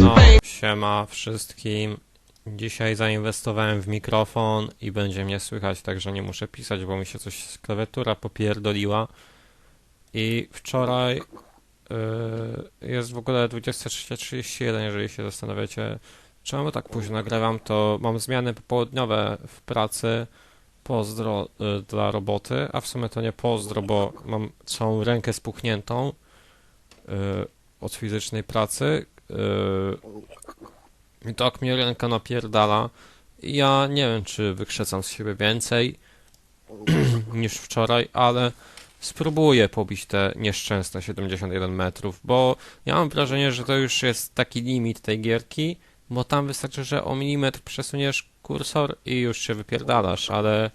No, siema wszystkim. Dzisiaj zainwestowałem w mikrofon i będzie mnie słychać, także nie muszę pisać, bo mi się coś z klawiatura popierdoliła. I wczoraj yy, jest w ogóle 23.31, jeżeli się zastanawiacie, czemu tak późno nagrywam, to mam zmiany popołudniowe w pracy. Pozdro y, dla roboty, a w sumie to nie pozdro, bo mam całą rękę spuchniętą y, od fizycznej pracy. y, I tak mnie ręka napierdala. Ja nie wiem, czy wykrzesam z siebie więcej niż wczoraj, ale spróbuję pobić te nieszczęsne 71 metrów, bo ja mam wrażenie, że to już jest taki limit tej gierki, bo tam wystarczy, że o milimetr przesuniesz kursor i już się wypierdalasz, ale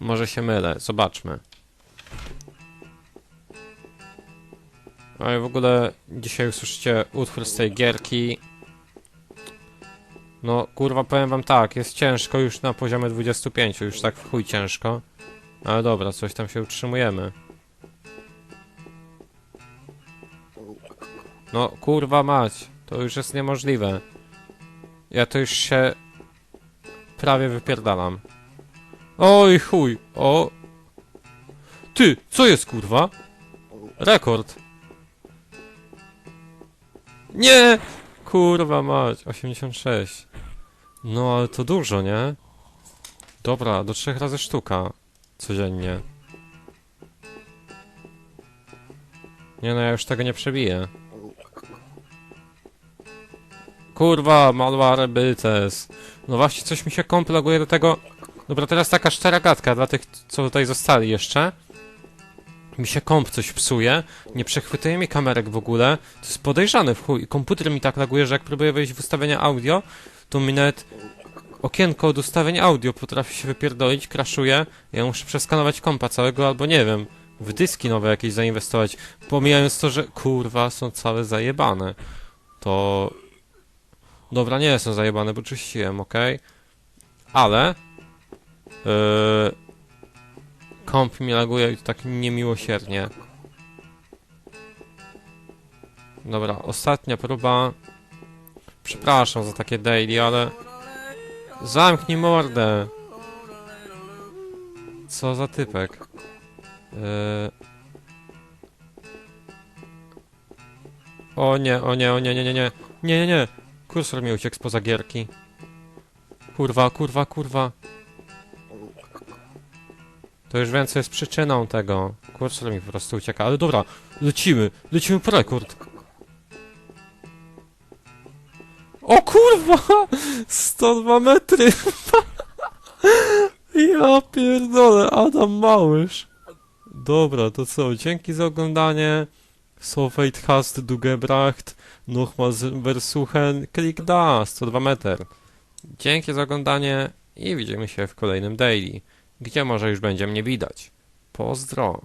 może się mylę, zobaczmy. No i w ogóle dzisiaj usłyszycie utwór z tej gierki. No kurwa powiem wam tak, jest ciężko już na poziomie 25, już tak w chuj ciężko. Ale dobra, coś tam się utrzymujemy. No kurwa mać, to już jest niemożliwe. Ja to już się prawie wypierdalam. Oj chuj, o. Ty, co jest kurwa? Rekord. Nie! Kurwa mać, 86. No ale to dużo, nie? Dobra, do trzech razy sztuka. Codziennie. Nie no, ja już tego nie przebiję. Kurwa, Malware Bytes. No właśnie, coś mi się komplaguje do tego... Dobra, teraz taka szczera gadka dla tych, co tutaj zostali jeszcze. Mi się komp coś psuje, nie przechwytuje mi kamerek w ogóle. To jest podejrzane w chuj. Komputer mi tak laguje, że jak próbuję wejść w ustawienia audio, to mi nawet okienko od ustawień audio potrafi się wypierdolić, crashuje. Ja muszę przeskanować kompa całego, albo nie wiem, w dyski nowe jakieś zainwestować. Pomijając to, że kurwa są całe zajebane. To... Dobra, nie są zajebane, bo czyściłem, ok? Ale... Yy... Komp mi laguje i to tak niemiłosiernie. Dobra, ostatnia próba. Przepraszam za takie daily, ale... Zamknij mordę! Co za typek? Yy... O nie, o nie, o nie, nie, nie, nie. Nie, nie, nie. Kursor mi uciekł spoza gierki. Kurwa, kurwa, kurwa. To już co jest przyczyną tego. Kursor mi po prostu ucieka. Ale dobra, lecimy. Lecimy po rekord. O kurwa! 102 metry! ja pierdolę, Adam Małysz. Dobra, to co? Dzięki za oglądanie. So weit hast du gebracht. Nochmals versuchen. Klick da. 102 meter. Dzięki za oglądanie i widzimy się w kolejnym daily, gdzie może już będzie mnie widać. Pozdro.